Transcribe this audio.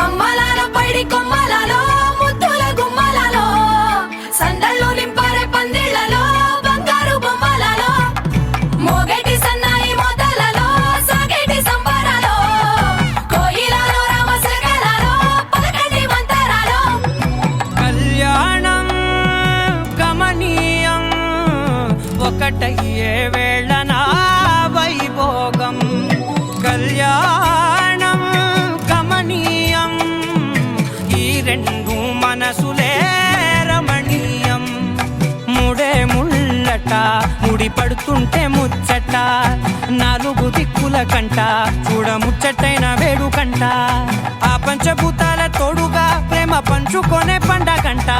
అమ్మలాల పైడి కొమ్మలలో ముద్దుల గుమ్మలలో సందళ్ళు నింపారే పందిళ్ళలో బంగారు బొమ్మలలో మోగటి సన్నాయి మోతలలో సాగేటి సంబరాలో కోయిలలో రామ రామశకలలో పలకటి మంతరాలో. కళ్యాణం గమనీయం ఒకటయ్యే వేళ ముడి పడుతుంటే ముచ్చట. నాలుగు దిక్కుల కంట చూడ ముచ్చటైన వేడుకంట ఆ పంచభూతాల తోడుగా ప్రేమ పంచుకొనే పండగంట.